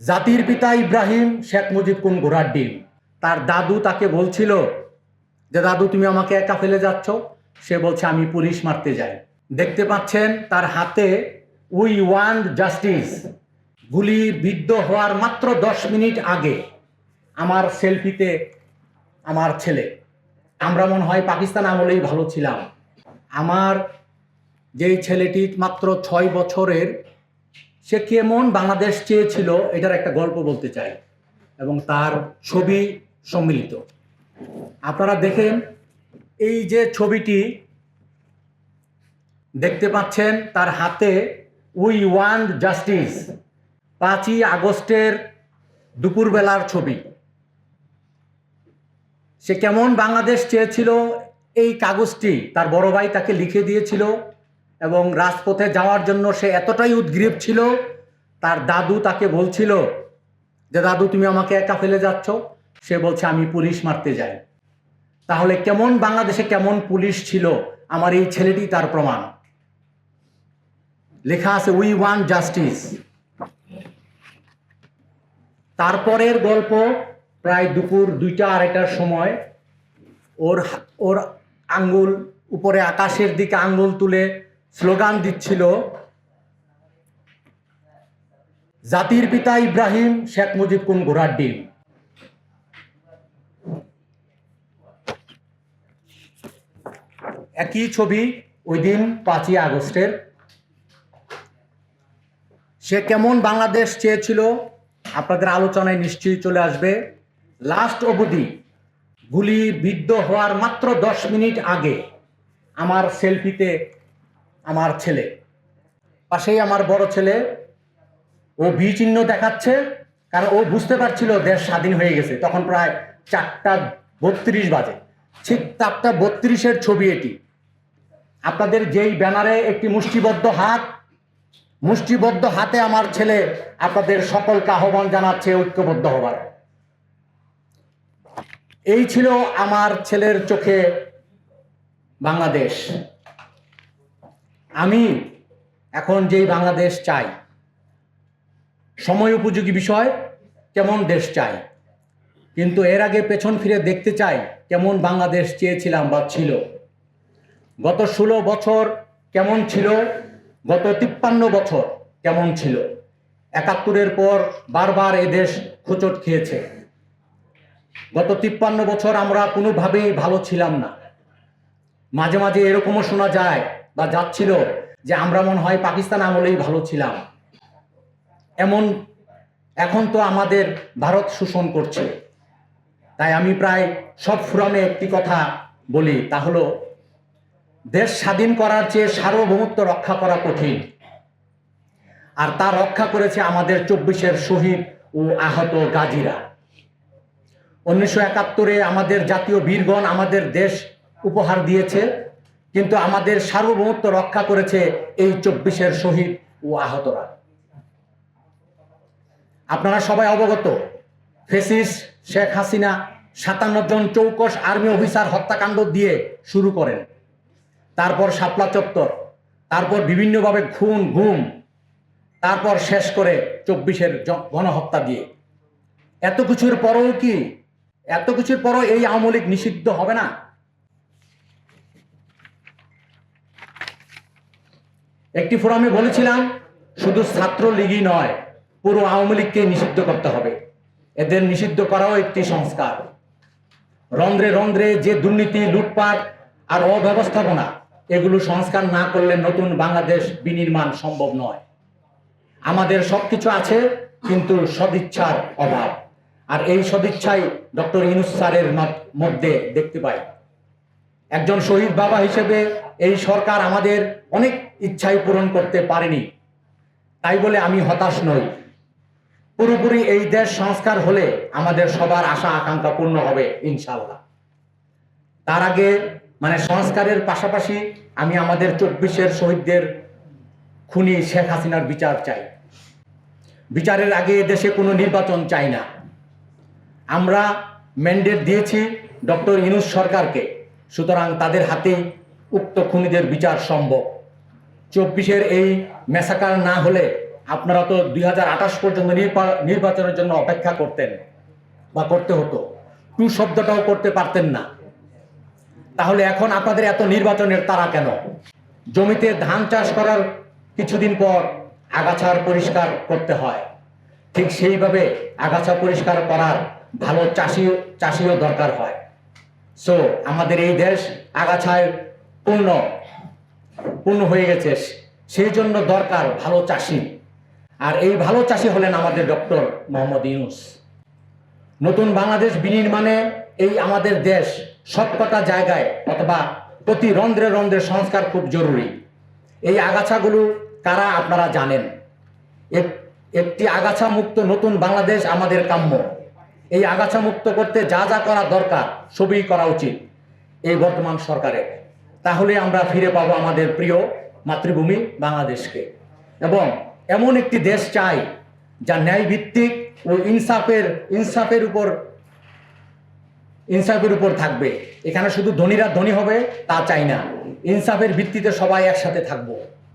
জাতির পিতা ইব্রাহিম, শেখ মুজিব কোন ঘোড়ার ডিম? তার দাদু তাকে বলছিল যে, দাদু, তুমি আমাকে একা ফেলে যাচ্ছ। সে বলছে, আমি পুলিশ মারতে যাই। দেখতে পাচ্ছেন তার হাতে উই ওয়ান্ট জাস্টিস। গুলি বিদ্ধ হওয়ার মাত্র দশ মিনিট আগে আমার সেলফিতে আমার ছেলে। আমরা মনে হয় পাকিস্তান আমলেই ভালো ছিলাম। আমার যেই ছেলেটি মাত্র ছয় বছরের সে কেমন বাংলাদেশ চেয়েছিল এটার একটা গল্প বলতে চাই। এবং তার ছবি সম্মিলিত। আপনারা দেখেন, এই যে ছবিটি দেখতে পাচ্ছেন, তার হাতে উই ওয়ান্ট জাস্টিস। পাঁচই আগস্টের দুপুরবেলার ছবি। সে কেমন বাংলাদেশ চেয়েছিল, এই কাগজটি তার বড় ভাই তাকে লিখে দিয়েছিল। এবং রাজপথে যাওয়ার জন্য সে এতটাই উদ্গ্রীব ছিল, তার দাদু তাকে বলছিল যে, দাদু, তুমি আমাকে একা ফেলে যাচ্ছ। সে বলছে, আমি পুলিশ মারতে যাই। তাহলে কেমন, বাংলাদেশে কেমন পুলিশ ছিল? আমার এই ছেলেটি তার প্রমাণ। লেখা আছে উই ওয়ান জাস্টিস তারপরের গল্প প্রায় দুপুর দুইটা, আড়াইটার সময়। ওর ওর আঙ্গুল, উপরে আকাশের দিকে আঙ্গুল তুলে স্লোগান দিচ্ছিল, জাতির পিতা ইব্রাহিম, শেখ মুজিব কোন ঘোড়ার ডিম? একই ছবি ওই দিন পাঁচই আগস্টের। সে কেমন বাংলাদেশ চেয়েছিল, আপনাদের আলোচনায় নিশ্চয়ই চলে আসবে। লাস্ট অবধি গুলি বিদ্ধ হওয়ার মাত্র দশ মিনিট আগে আমার সেলফিতে আমার ছেলে। পাশেই আমার বড় ছেলে। ও ভি চিহ্ন দেখাচ্ছে, কারণ ও বুঝতে পারছিল দেশ স্বাধীন হয়ে গেছে। তখন প্রায় চারটা বত্রিশ বাজে। ঠিক চারটা বত্রিশের ছবি এটি। আপনাদের যেই ব্যানারে একটি মুষ্টিবদ্ধ হাত, মুষ্টিবদ্ধ হাতে আমার ছেলে আপনাদের সকলকে আহ্বান জানাচ্ছে ঐক্যবদ্ধ হবার। এই ছিল আমার ছেলের চোখে বাংলাদেশ। আমি এখন যেই বাংলাদেশ চাই, সময় উপযোগী বিষয়, কেমন দেশ চাই। কিন্তু এর আগে পেছন ফিরে দেখতে চাই, কেমন বাংলাদেশ চেয়েছিলাম বা ছিল। গত ষোলো বছর কেমন ছিল, গত তিপ্পান্ন বছর কেমন ছিল। একাত্তরের পর বারবার এ দেশ হোঁচট খেয়েছে। গত তিপ্পান্ন বছর আমরা কোনোভাবেই ভালো ছিলাম না। মাঝে মাঝে এরকমও শোনা যায় বা যাচ্ছিল যে আমরা মনে হয় পাকিস্তান আমলেই ভালো ছিলাম। এমন এখন তো আমাদের ভারত শোষণ করছে। তাই আমি প্রায় সব ফোরামে একটি কথা বলি, তা হলো দেশ স্বাধীন করার চেয়ে সার্বভৌমত্ব রক্ষা করা কঠিন। আর তা রক্ষা করেছে আমাদের চব্বিশের শহীদ ও আহত গাজীরা। উনিশশো একাত্তরে আমাদের জাতীয় বীরগণ আমাদের দেশ উপহার দিয়েছে। কিন্তু আমাদের সার্বভৌমত্ব রক্ষা করেছে এই চব্বিশের শহীদ ও আহতরা। আপনারা সবাই অবগত, ফেসিস শেখ হাসিনা সাতান্ন জন চৌকস আর্মি অফিসার হত্যাকাণ্ড দিয়ে শুরু করেন। তারপর শাপলা চত্বর, তারপর বিভিন্নভাবে খুন ঘুম তারপর শেষ করে চব্বিশের গণহত্যা দিয়ে। এত কিছুর পরও কি, এত কিছুর পরও এই আওয়ামী লীগ নিষিদ্ধ হবে না? একটি ফোরামে বলেছিলাম, শুধু ছাত্র লীগই নয়, পুরো আওয়ামী লীগকে নিষিদ্ধ করতে হবে। এদের নিষিদ্ধ করাও একটি সংস্কার। রন্ধ্রে রন্ধ্রে যে দুর্নীতি, লুটপাট আর অব্যবস্থাপনা, এগুলো সংস্কার না করলে নতুন বাংলাদেশ বিনির্মাণ সম্ভব নয়। আমাদের সবকিছু আছে, কিন্তু সদিচ্ছার অভাব। আর এই সদিচ্ছাই ডক্টর ইনুস স্যারের মধ্যে দেখতে পাই। একজন শহীদ বাবা হিসেবে এই সরকার আমাদের অনেক ইচ্ছাই পূরণ করতে পারেনি। তাই বলে আমি হতাশ নই। পুরোপুরি এই দেশ সংস্কার হলে আমাদের সবার আশা আকাঙ্ক্ষা পূর্ণ হবে ইনশাল্লাহ তার আগে মানে সংস্কারের পাশাপাশি আমি আমাদের চব্বিশের শহীদদের খুনি শেখ হাসিনার বিচার চাই। বিচারের আগে দেশে কোনো নির্বাচন চাই না। আমরা ম্যান্ডেট দিয়েছি ডক্টর ইনুস সরকারকে। সুতরাং তাদের হাতে উক্ত খুনিদের বিচার সম্ভব। চব্বিশের এই মেসাকার না হলে আপনারা তো দু হাজার আঠাশ পর্যন্ত নির্বা- নির্বাচনের জন্য অপেক্ষা করতেন বা করতে হতো। টু শব্দটাও করতে পারতেন না। তাহলে এখন আপনাদের এত নির্বাচনের তারা কেন? জমিতে ধান চাষ করার কিছুদিন পর আগাছার পরিষ্কার করতে হয়। ঠিক সেইভাবে আগাছা পরিষ্কার করার ভালো চাষি চাষিও দরকার হয়। সো আমাদের এই দেশ আগাছায় পূর্ণ পূর্ণ হয়ে গেছে। সেই জন্য দরকার ভালো চাষি। আর এই ভালো চাষি হলেন আমাদের ডক্টর মোহাম্মদ ইউনুস। নতুন বাংলাদেশ বিনির্মাণে এই আমাদের দেশ সবকটা জায়গায় অথবা প্রতি রন্ধ্রে রন্ধ্রে সংস্কার খুব জরুরি। এই আগাছাগুলো কারা আপনারা জানেন? একটি আগাছা মুক্ত নতুন বাংলাদেশ আমাদের কাম্য। এই আগাছা মুক্ত করতে যা যা করা দরকার, সবই করা উচিত এই বর্তমান সরকারের। তাহলে আমরা ফিরে পাবো আমাদের প্রিয় মাতৃভূমি বাংলাদেশকে। এবং এমন একটি দেশ চাই যা ন্যায় ভিত্তিক ও ইনসাফের ইনসাফের উপর ইনসাফের উপর থাকবে। এখানে শুধু ধনীরা ধনী হবে তা চাই না। ইনসাফের ভিত্তিতে সবাই একসাথে থাকব।